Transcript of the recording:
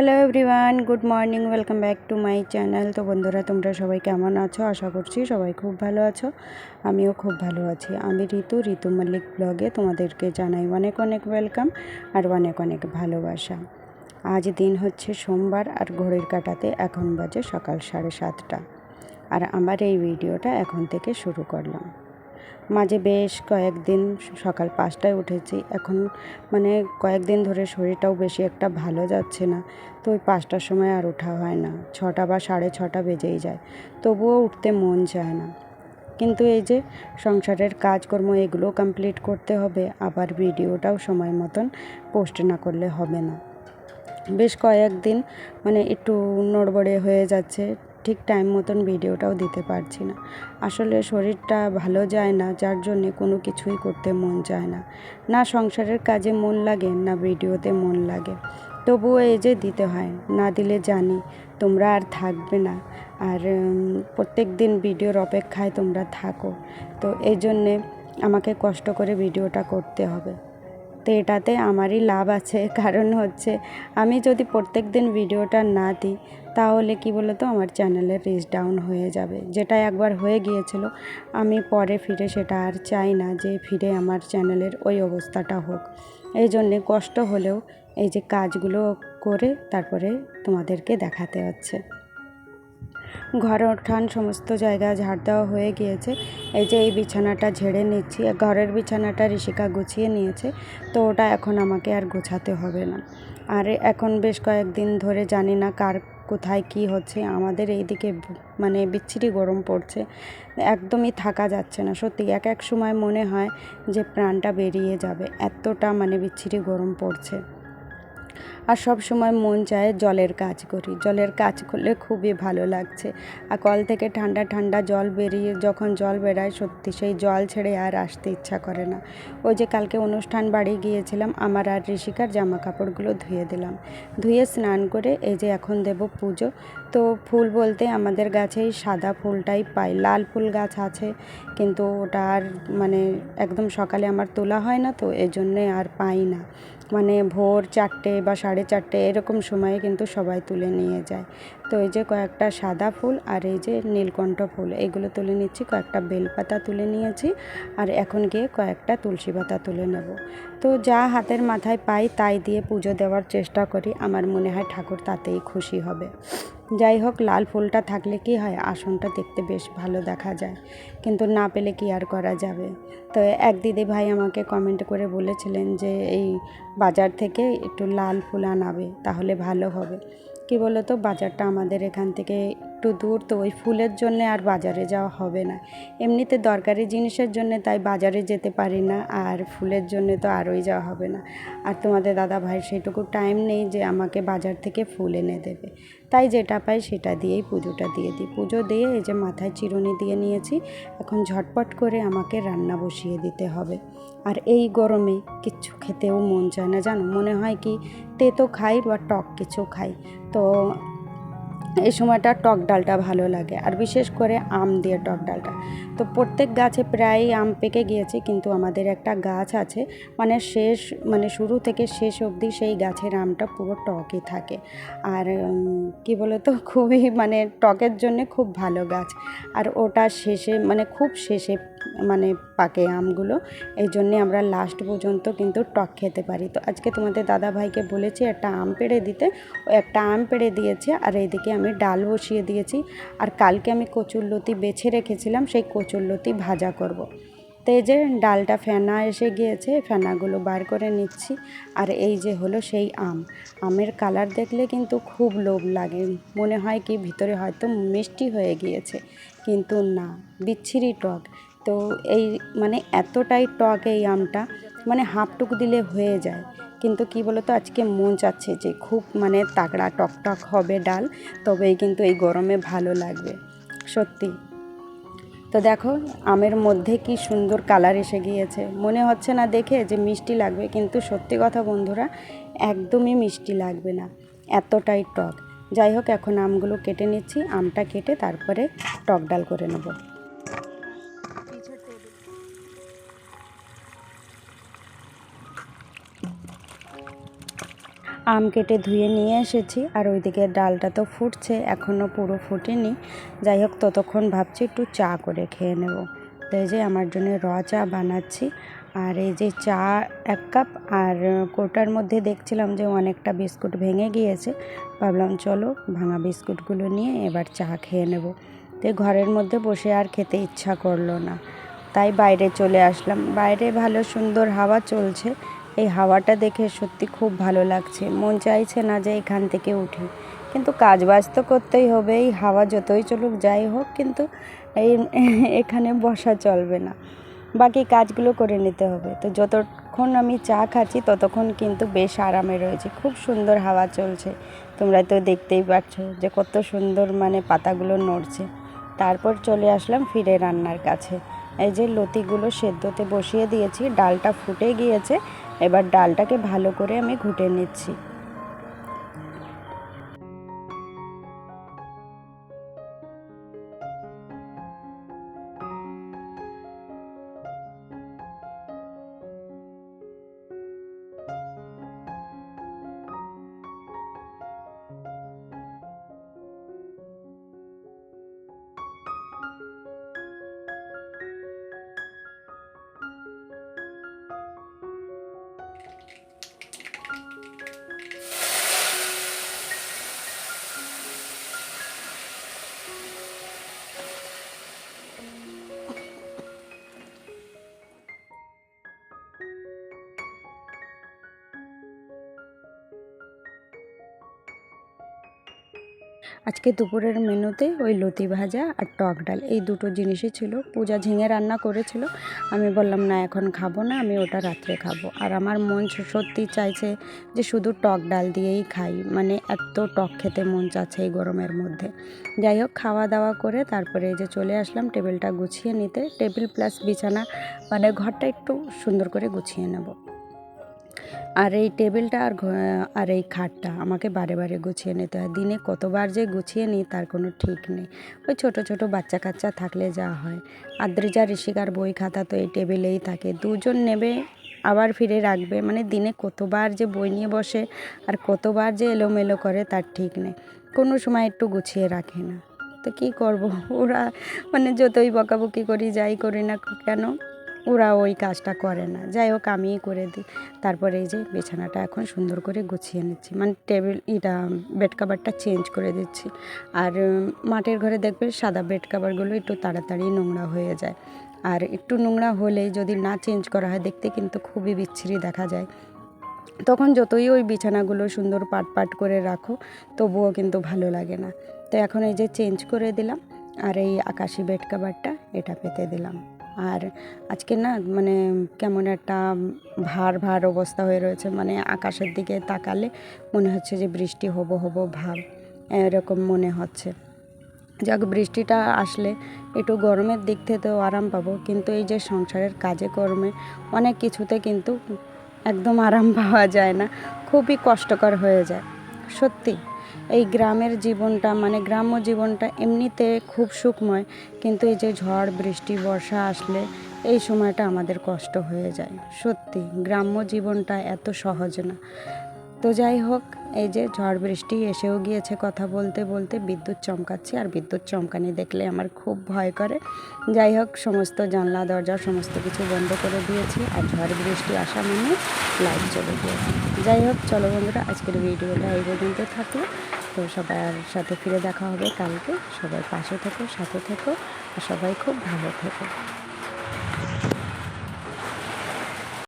Hello everyone good morning welcome back to my channel তো বন্ধুরা, তোমরা সবাই কেমন আছো? আশা করছি সবাই খুব ভালো আছো। আমিও খুব ভালো আছি। আমি ঋতু ঋতু মল্লিক ব্লগে তোমাদেরকে জানাই অনেক অনেক ওয়েলকাম আর অনেক অনেক ভালোবাসা। আজ দিন হচ্ছে সোমবার আর ঘড়ির কাটাতে এখন বাজে সকাল সাড়ে সাতটা। আর আমার এই ভিডিওটা এখন থেকে শুরু করলাম। মাঝে বেশ কয়েকদিন সকাল পাঁচটায় উঠেছি। এখন মানে কয়েকদিন ধরে শরীরটাও বেশি একটা ভালো যাচ্ছে না। তো ওই পাঁচটার সময় আর ওঠা হয় না। ছটা বা সাড়ে ছটা বেজেই যায়। তবুও উঠতে মন চায় না। কিন্তু এই যে সংসারের কাজকর্ম এগুলো কমপ্লিট করতে হবে, আবার ভিডিওটাও সময় মতন পোস্ট না করলে হবে না। বেশ কয়েকদিন মানে একটু নড়বড়ে হয়ে যাচ্ছে। ঠিক টাইম মতন ভিডিওটাও দিতে পারছি না। আসলে শরীরটা ভালো যায় না, যার জন্যে কোনো কিছুই করতে মন চায় না। না সংসারের কাজে মন লাগে, না ভিডিওতে মন লাগে। তবুও এই যে দিতে হয়, না দিলে জানি তোমরা আর থাকবে না। আর প্রত্যেক দিন ভিডিওর অপেক্ষায় তোমরা থাকো। তো এই জন্যে আমাকে কষ্ট করে ভিডিওটা করতে হবে। তো এটাতে আমারই লাভ আছে। কারণ হচ্ছে, আমি যদি প্রত্যেক দিন ভিডিওটা না দিই তাহলে কি বলতো, আমার চ্যানেলের রিচ ডাউন হয়ে যাবে। যেটা একবার হয়ে গিয়েছিল, আমি পরে ফিরে সেটা আর চাই না যে ফিরে আমার চ্যানেলের ওই অবস্থাটা হোক। এই জন্যে কষ্ট হলেও এই যে কাজগুলো করে তারপরে তোমাদেরকে দেখাতে হচ্ছে। ঘর ওঠান সমস্ত জায়গা ঝাড় দেওয়া হয়ে গিয়েছে। এই যে এই বিছানাটা ঝেড়ে নিচ্ছি, ঘরের বিছানাটা ঋষিকা গুছিয়ে নিয়েছে, তো ওটা এখন আমাকে আর গোছাতে হবে না। আর এখন বেশ কয়েকদিন ধরে জানি না কার কোথায় কি হচ্ছে, আমাদের এইদিকে মানে বিচ্ছিরি গরম পড়ছে, একদমই থাকা যাচ্ছে না। সত্যি, এক এক সময় মনে হয় যে প্রাণটা বেরিয়ে যাবে, এতটা মানে বিচ্ছিরি গরম পড়ছে। আর সব সময় মন চায় জলের কাজ করি। জলের কাজ করলে খুবই ভালো লাগছে। আর কল থেকে ঠান্ডা ঠান্ডা জল বেরিয়ে যখন জল বেরায়, সত্যি সেই জল ছেড়ে আর আসতে ইচ্ছা করে না। ওই যে কালকে অনুষ্ঠান বাড়ি গিয়েছিলাম, আমার আর ঋষিকার জামা কাপড়গুলো ধুয়ে দিলাম। ধুয়ে স্নান করে এই যে এখন দেব পুজো। তো ফুল বলতে আমাদের গাছেই সাদা ফুলটাই পাই, লাল ফুল গাছ আছে, কিন্তু ওটা আর মানে একদম সকালে আমার তোলা হয় না তো, এজন্যে আর পাই না। মানে ভোর চারটে বা সাড়ে চারটে এরকম সময়ে কিন্তু সবাই তুলে নিয়ে যায়। তো এই যে কয়েকটা সাদা ফুল আর এই যে নীলকণ্ঠ ফুল, এগুলো তুলে নিচ্ছি, কয়েকটা বেলপাতা তুলে নিয়েছি আর এখন গিয়ে কয়েকটা তুলসী পাতা তুলে নেব। তো যা হাতের মাথায় পাই তাই দিয়ে পুজো দেওয়ার চেষ্টা করি, আমার মনে হয় ঠাকুর তাতেই খুশি হবে। যাই হোক, লাল ফুলটা থাকলে কি হয়? আসনটা দেখতে বেশ ভালো দেখা যায়। কিন্তু না পেলে কি আর করা যাবে? তো এক দিদি ভাই আমাকে কমেন্ট করে বলেছিলেন যে, এই বাজার থেকে একটু লাল ফুল আনাবে, তাহলে ভালো হবে। কি বলো তো বাজারটা আমাদের এখান থেকে একটু দূর, তো ওই ফুলের জন্যে আর বাজারে যাওয়া হবে না। এমনিতে দরকারি জিনিসের জন্য তাই বাজারে যেতে পারি না, আর ফুলের জন্য তো আরোই যাওয়া হবে না। আর তোমাদের দাদা ভাই সেটুকু টাইম নেই যে আমাকে বাজার থেকে ফুল এনে দেবে। তাই যেটা পাই সেটা দিয়েই পুজোটা দিয়ে দিই। পুজো দিয়ে এই যে মাথায় চিরুনি দিয়ে নিয়েছি, এখন ঝটপট করে আমাকে রান্না বসিয়ে দিতে হবে। আর এই গরমে কিচ্ছু খেতেও মন চায় না, জানো? মনে হয় কি, তেতো খাই বা টক কিছু খাই। তো এই সময়টা টক ডালটা ভালো লাগে। আর বিশেষ করে আম দিয়ে টক ডালটা। তো প্রত্যেক গাছে প্রায় আম পেকে গিয়েছে, কিন্তু আমাদের একটা গাছ আছে মানে শেষ মানে শুরু থেকে শেষ অবধি সেই গাছের আমটা পুরো টকই থাকে। আর কি বলতো, খুবই মানে টকের জন্যে খুব ভালো গাছ। আর ওটা শেষে মানে খুব শেষে মানে পাকে আমগুলো। এই জন্যে আমরা লাস্ট পর্যন্ত কিন্তু টক খেতে পারি। তো আজকে তোমাদের দাদা ভাইকে বলেছি একটা আম পেড়ে দিতে। একটা আম পেড়ে দিয়েছে আর এইদিকে আমি ডাল বসিয়ে দিয়েছি। আর কালকে আমি কচুরলতি বেছে রেখেছিলাম, সেই কচুরলতি ভাজা করব। তো এই যে ডালটা ফেনা এসে গিয়েছে ফেনাগুলো বার করে নিচ্ছি। আর এই যে হলো সেই আম। আমের কালার দেখলে কিন্তু খুব লোভ লাগে। মনে হয় কি ভিতরে হয়তো মিষ্টি হয়ে গিয়েছে। কিন্তু না, বিচ্ছিরি টক। তো এই মানে এতটাই টক এই আমটা মানে হাফটুকু দিলে হয়ে যায়। কিন্তু কি বলতো, আজকে মন চাচ্ছে যে খুব মানে তাগড়া টক টক হবে ডাল, তবেই কিন্তু এই গরমে ভালো লাগবে। সত্যি। তো দেখো, আমের মধ্যে কি সুন্দর কালার এসে গিয়েছে। মনে হচ্ছে না দেখে যে মিষ্টি লাগবে, কিন্তু সত্যি কথা বন্ধুরা, একদমই মিষ্টি লাগবে না। এতটাই টক। যাই হোক, এখন আমগুলো কেটে নিচ্ছি, আমটা কেটে তারপরে টক ডাল করে নেব। আম কেটে ধুয়ে নিয়ে এসেছি, আর ওইদিকে ডালটা তো ফুটছে এখনও পুরো ফুটেনি। যাই হোক, ততক্ষণ ভাবছি একটু চা করে খেয়ে নেব। তো এই যে আমার জন্য র চা বানাচ্ছি, আর এই যে চা এক কাপ, আর কোটার মধ্যে দেখছিলাম যে অনেকটা বিস্কুট ভেঙে গিয়েছে, ভাবলাম চলো ভাঙা বিস্কুটগুলো নিয়ে এবার চা খেয়ে নেব। তো ঘরের মধ্যে বসে আর খেতে ইচ্ছা করল না। তাই বাইরে চলে আসলাম। বাইরে ভালো সুন্দর হাওয়া চলছে এই হাওয়াটা দেখে সত্যি খুব ভালো লাগছে। মন চাইছে না যে এখান থেকে উঠি। কিন্তু কাজ বাজ তো করতেই হবে, এই হাওয়া যতই চলুক যাই হোক, কিন্তু এই এখানে বসা চলবে না। বাকি কাজগুলো করে নিতে হবে। তো যতক্ষণ আমি চা খাচ্ছি, ততক্ষণ কিন্তু বেশ আরামে রয়েছে। খুব সুন্দর হাওয়া চলছে। তোমরা তো দেখতেই পাচ্ছ যে কত সুন্দর মানে পাতাগুলো নড়ছে। তারপর চলে আসলাম ফিরে রান্নার কাছে। এই যে লতিগুলো সেদ্ধতে বসিয়ে দিয়েছি, ডালটা ফুটে গিয়েছে। এবার ডালটাকে ভালো করে আমি ঘুটে নিচ্ছি। আজকে দুপুরের মেনুতে ওই লতি ভাজা আর টক ডাল। এই দুটো জিনিসই ছিল। পূজা ঝিঙে রান্না করেছিল। আমি বললাম, না, এখন খাব না, আমি ওটা রাত্রে খাব। আর আমার মন সত্যি চাইছে যে শুধু টক ডাল দিয়েই খাই। মানে এত টক খেতে মন চাচ্ছে এই গরমের মধ্যে। যাই হোক খাওয়া দাওয়া করে তারপরে এই যে চলে আসলাম টেবিলটা গুছিয়ে নিতে। টেবিল প্লাস বিছানা মানে ঘরটা একটু সুন্দর করে গুছিয়ে নেব। আর এই টেবিলটা আর আর এই খাটটা আমাকে বারে বারে গুছিয়ে নিতে হয়। দিনে কতবার যে গুছিয়ে নিই, তার কোনো ঠিক নেই। ওই ছোট ছোট বাচ্চা কাচ্চা থাকলে যা হয়। আদ্রিজা, ঋষিকার বই খাতা তো এই টেবিলেই থাকে। দুজন নেবে, আবার ফিরে রাখবে। মানে দিনে কতবার যে বই নিয়ে বসে আর কতবার যে এলোমেলো করে, তার ঠিক নেই। কোনো সময় একটু গুছিয়ে রাখে না। তো কী করব? ওরা মানে যতই বকাবকি করি, যাই করি না কেন ওরা ওই কাজটা করে না। যাই হোক, আমিই করে দিই। তারপরে এই যে বিছানাটা এখন সুন্দর করে গুছিয়ে নিচ্ছি। মানে টেবিল এটা বেড কাভারটা চেঞ্জ করে দিচ্ছি। আর মাটির ঘরে দেখবে সাদা বেড কাভারগুলো একটু তাড়াতাড়ি নোংরা হয়ে যায়। আর একটু নোংরা হলেই যদি না চেঞ্জ করা হয়, দেখতে কিন্তু খুবই বিচ্ছিরি দেখা যায়। তখন যতই ওই বিছানাগুলো সুন্দর পাট পাট করে রাখো, তবুও কিন্তু ভালো লাগে না। তো এখন এই যে চেঞ্জ করে দিলাম। আর এই আকাশি বেড কাভারটা এটা পেতে দিলাম। আর আজকে না মানে কেমন একটা ভার ভার অবস্থা হয়ে রয়েছে মানে আকাশের দিকে তাকালে মনে হচ্ছে যে বৃষ্টি হব হব ভাব, এরকম মনে হচ্ছে। যাক, বৃষ্টিটা আসলে একটু গরমের দিক থেকেও আরাম পাবো, কিন্তু এই যে সংসারের কাজে কর্মে অনেক কিছুতে কিন্তু একদম আরাম পাওয়া যায় না, খুবই কষ্টকর হয়ে যায়, সত্যি। এই গ্রামের জীবনটা মানে গ্রাম্য জীবনটা এমনিতে খুব সুখময়, কিন্তু এই যে ঝড়, বৃষ্টি, বর্ষা আসলে এই সময়টা আমাদের কষ্ট হয়ে যায়। সত্যি, গ্রাম্য জীবনটা এত সহজ না। তো যাই হোক, এই যে ঝড় বৃষ্টি এসেও গিয়েছে কথা বলতে বলতে, বিদ্যুৎ চমকাচ্ছে আর বিদ্যুৎ চমকানি দেখলে আমার খুব ভয় করে। যাই হোক, সমস্ত জানলা, দরজা, সমস্ত কিছু বন্ধ করে দিয়েছি আর ঝড় বৃষ্টি আসা মানে লাইট চলে গিয়েছে। যাই হোক, চলো বন্ধুরা, আজকের ভিডিওটা এই পর্যন্ত থাকল। তো সবার সাথে ফিরে দেখা হবে কালকে। সবাই পাশে থেকো, সাথে থেকো, আর সবাই খুব ভালো থেকো।